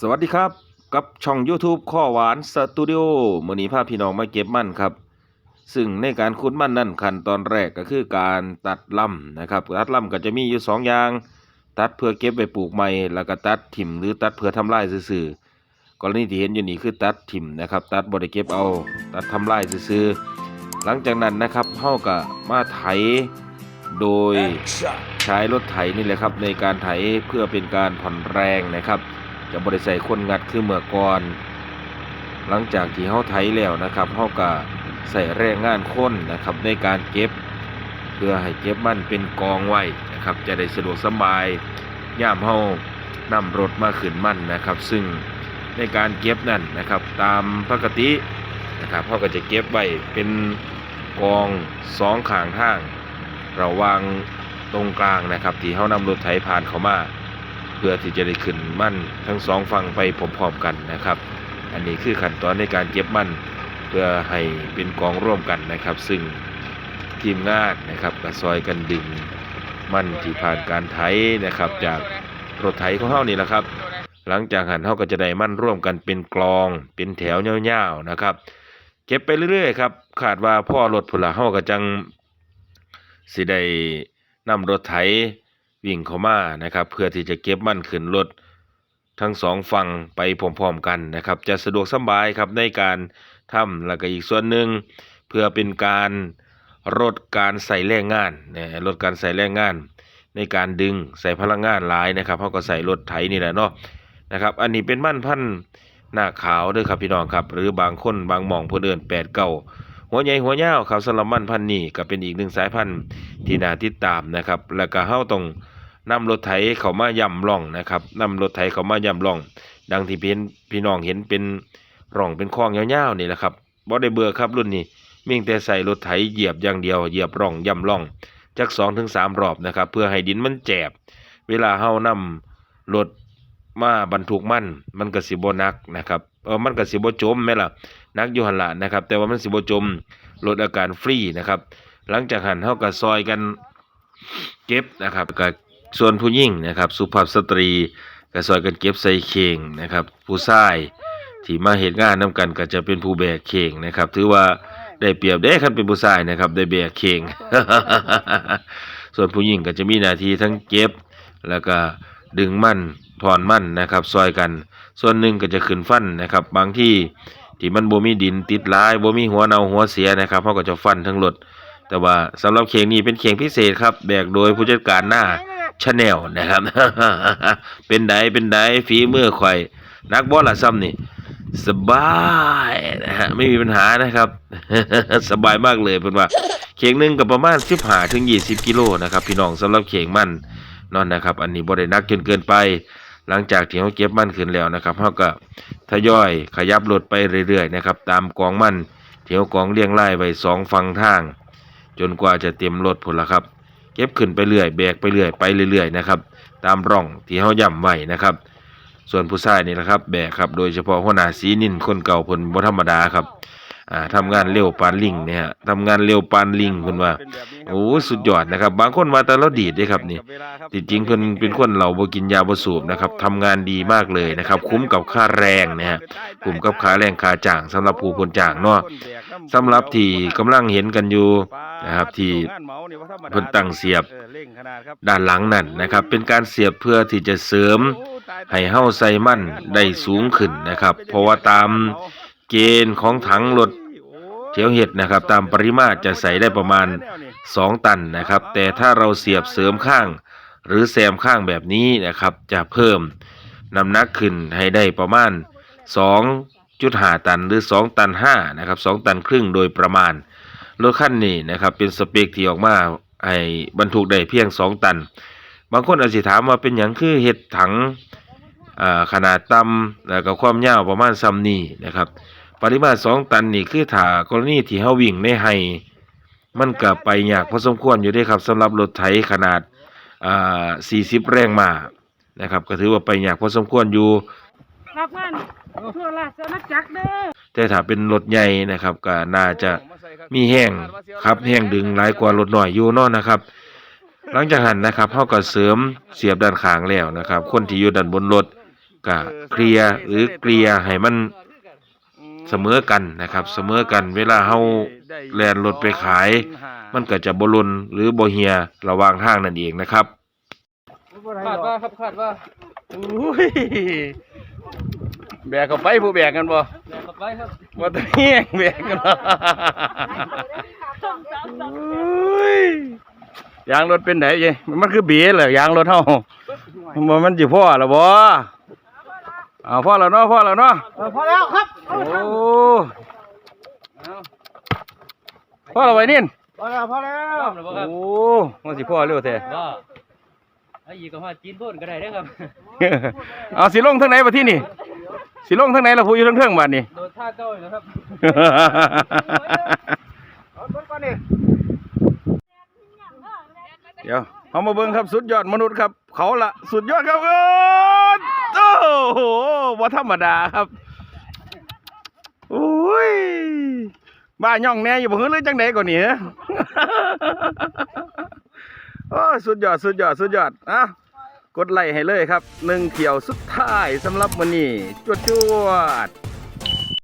สวัสดีครับ กับช่อง YouTube ข้อหวานสตูดิโอมื้อนี้พาพี่น้องมาเก็บมันครับ ซึ่งในการขุดมันนั่นขั้นตอนแรกก็คือการตัดลำนะครับตัดลำก็จะมีอยู่สองอย่าง ตัดเพื่อเก็บไปปลูกใหม่แล้วก็ตัดถิ่มหรือตัดเพื่อทำลายซื่อๆกรณีที่เห็นอยู่นี่คือตัดถิ่มนะครับ ตัดบ่ได้เก็บเอาตัดทำลายซื่อๆหลังจากนั้นนะครับเฮาก็มาไถโดยใช้รถไถนี่แหละครับในการไถเพื่อเป็นการผ่อนแรงนะครับ จะบริใส่คนงัดคือเมื่อก่อน หลังจากที่เขาไถแล้วนะครับเขาก็ใส่แรงงานคนนะครับในการเก็บ เพื่อให้เก็บมันเป็นกองไว้นะครับ จะได้สะดวกสบายย่ามเขานำรถมาขึ้นมันนะครับ ซึ่งในการเก็บนั่นนะครับ ตามปกตินะครับเขาก็จะเก็บไว้เป็นกองสองข้างทางระวางตรงกลางนะครับ ที่เขานำรถไถผ่านเขามา พื่อที่จะได้ขึ้นมั่นทั้งสองฝั่งไปพร้อมๆกันนะครับ อันนี้คือขั้นตอนในการเก็บมั่นเพื่อให้เป็นกองร่วมกันนะครับ ซึ่งทีมงานนะครับก็ซอยกันดึงมั่นที่ผ่านการไถนะครับ จากรถไถของเฮานี่แหละครับ หลังจากหันเฮาก็จะได้มั่นร่วมกันเป็นกลองเป็นแถวยาวๆนะครับ เก็บไปเรื่อยๆครับขาดว่าพ่อรถพุ่นละเฮาก็จังสิได้นำรถไถ วิ่งเข้ามานะครับ เพื่อที่จะเก็บมันขึ้นรถทั้งสองฝั่งไปพร้อมๆกันนะครับ จะสะดวกสบายครับในการทำแล้วก็อีกส่วนหนึ่งเพื่อเป็นการลดการใส่แรงงานนะลดการใส่แรงงาน ในการดึงใส่พลังงานหลายนะครับเขาก็ใส่รถไถนี่แหละเนาะนะครับ อันนี้เป็นมั่นพันหน้าขาวด้วยครับพี่น้องครับ หรือบางคนบางหม่องเพื่นเดินแปดเก้าหัวใหญ่หัวยาวครับสำหรับมันพันนี้ก็เป็นอีกหนึ่งสายพันธุ์ที่น่าติดตามนะครับ แล้วก็เฮาต้อง นำรถไถเขามาย่ำร่องนะครับนำรถไถเขามาย่ำร่อง ดังที่พี่พี่น้องเห็นเป็นร่องเป็นคลองยาวๆนี่แหละครับบ่ได้เบื่อครับรุ่นนี้มียงแต่ใส่รถไถเหยียบอย่างเดียวเหยียบร่องย่ำร่องจักสองถึงสามรอบนะครับ เพื่อให้ดินมันแจบ เวลาเฮานำรถมาบรรทุกมันมันก็สิบ่นักนะครับเออมันก็สิบ่จมแม่ล่ะนักอยู่หันละนะครับ แต่ว่ามันสิบ่จมลดอาการฟรีนะครับ หลังจากหันเฮาก็ซอยกันเก็บนะครับก็ ส่วนผู้หญิงนะครับ สุภาพสตรีก็ซอยกันเก็บใส่เข่งนะครับ ผู้ชายที่มาเหตุงานนํกันก็จะเป็นผู้แบกเข่งนะครับ ถือว่าได้เปรียบเด้คันเป็นผู้ชายนะครับ ได้แบกเข่ง ส่วนผู้หญิงก็จะมีหน้าที่ทั้งเก็บ แล้วก็ดึงมั่นถอนมั่นนะครับซอยกัน ส่วนหนึ่งก็จะขึ้นฟันนะครับ บางที่ที่มันบ่มีดินติดหลายบ่มีหัวเน่าหัวเสียนะครับเขาก็จะฟันทั้งรถแต่ว่าสำหรับเข่งนี้เป็นเข่งพิเศษครับแบกโดยผู้จัดการหน้า ชาแนลนะครับ เป็นไดเป็นไดฝีมือข่อย นักบอลละซ้ำนี่ สบายนะฮะไม่มีปัญหานะครับ สบายมากเลยเป็นว่า เข่งหนึ่งกับประมาณสิบหาถึงยี่สิบกิโลนะครับพี่น้องสำหรับเข่งมันนอนนะครับ อันนี้บ่ได้นักจนเกินไป หลังจากที่เขาเก็บมันขึ้นแล้วนะครับเขาก็ทยอยขยับรถไปเรื่อยๆนะครับ ตามกองมันเที่เขากองเรียงรายไว้สองฝั่งทาง จนกว่าจะเต็มรถพุ่นละครับ เก็บขึ้นไปเรื่อยแบกไปเรื่อยไปเรื่อยๆนะครับตามร่องที่เขาย่ำไว้นะครับ ส่วนผู้ชายนี่นะครับแบกครับโดยเฉพาะหัวหน้าสีนินคนเก่าเพิ่นบ่ธรรมดาครับ อ่าทำงานเร็วปานลิงเนี่ยฮะทำงานเร็วปานลิงเพิ่นว่าโอ้สุดยอดนะครับ บางคนมาแต่เราดีดเด้ครับนี่จริงเพิ่นเป็นคนเราบ่กินยาบ่สูบนะครับทำงานดีมากเลยนะครับ คุ้มกับค่าแรงนะฮะคุ้มกับค่าแรงค่าจ้างสำหรับผู้คนจ้างเนาะสำหรับที่กำลังเห็นกันอยู่นะครับที่เพิ่นตั้งเสียบด้านหลังนั่นนะครับ เป็นการเสียบเพื่อที่จะเสริมให้เฮาใส่มันได้สูงขึ้นนะครับ เพราะว่าตาม เกณฑ์ของถังรถเที่ยวเห็ดนะครับ ตามปริมาตรจะใส่ได้ประมาณ 2 ตันนะครับ แต่ถ้าเราเสียบเสริมข้าง หรือแซมข้างแบบนี้นะครับ จะเพิ่มน้ำหนักขึ้นให้ได้ประมาณ 2.5 ตันหรือ 2 ตัน5นะครับ2ตันครึ่งโดยประมาณรถคันนี้นะครับเป็นสเปคที่ออกมาให้บรรทุกได้เพียง 2 ตัน บางคนอาจจะถามว่าเป็นอย่างคือเห็ดถังอ่า ขนาดต่ำแล้วก็ความยาวประมาณซ้ำนี้นะครับ ปริมาณ2ตันนี่คือถ้ากรณีที่เฮาวิ่งในไฮมันก็ไปยากพอสมควรอยู่เด้ครับสำหรับรถไถขนาดอ่า40แรงม้านะครับ ก็ถือว่าไปยากพอสมควรอยู่รับงานทั่วราชอาณาจักรเด้อแต่ถ้าเป็นรถใหญ่นะครับก็น่าจะมีแห้งครับแห้งดึงหลายกว่ารถหน่อยอยู่เนาะนะครับ หลังจากหันนะครับเขาก็เสริมเสียบด้านข้างแล้วนะครับ คนที่อยู่ด้านบนรถ ก็เคลียร์หรือเกลียให้มันเสมอกันนะครับ เสมอกันเวลาเฮาแล่นรถไปขาย มันก็จะบ่หล่นหรือบ่เหียระหว่างทางนั่นเองนะครับคาดว่าครับคาดว่าอุ้ยแบกเข้าไปผู้แบกกันบ่แบกเข้าไปครับบ่ต้องแห้งแบกกันบ่อุ้ยยางรถเป็นไหนเยมันคือเบียเหรอยางรถเฮาบ่มันสิพ่อแล้วบ่ เอาพ่อแล้วเนาะพ่อแล้วเนาะพอแล้วครับโอ้พ่อแล้วไว้นี่พอแล้วพอแล้วโอ้มันสิพ่อเร็วแท้ว่าไอ้ยีก็ว่าจีนพ่นก็ได้เด้อครับเอาสิลงทางไหนมาที่นี่สิลงทางไหนล่ะผู้อยู่ทางเทิงบัดนี่โดนท่าเก้าอยู่นะครับเดี๋ยวเอามาเบิ่งครับสุดยอดมนุษย์ครับ เขาละสุดยอดครับเอิ้น โอ้โหบ่ธรรมดาครับโอ้ยบ้าย่องแน่อยู่บ่ฮือหรือจังไดก่อนนี่โอ้สุดยอดสุดยอดสุดยอดอะกดไลค์ให้เลยครับหนึ่งเขียวสุดท้ายสำหรับวันนี้จวดจวด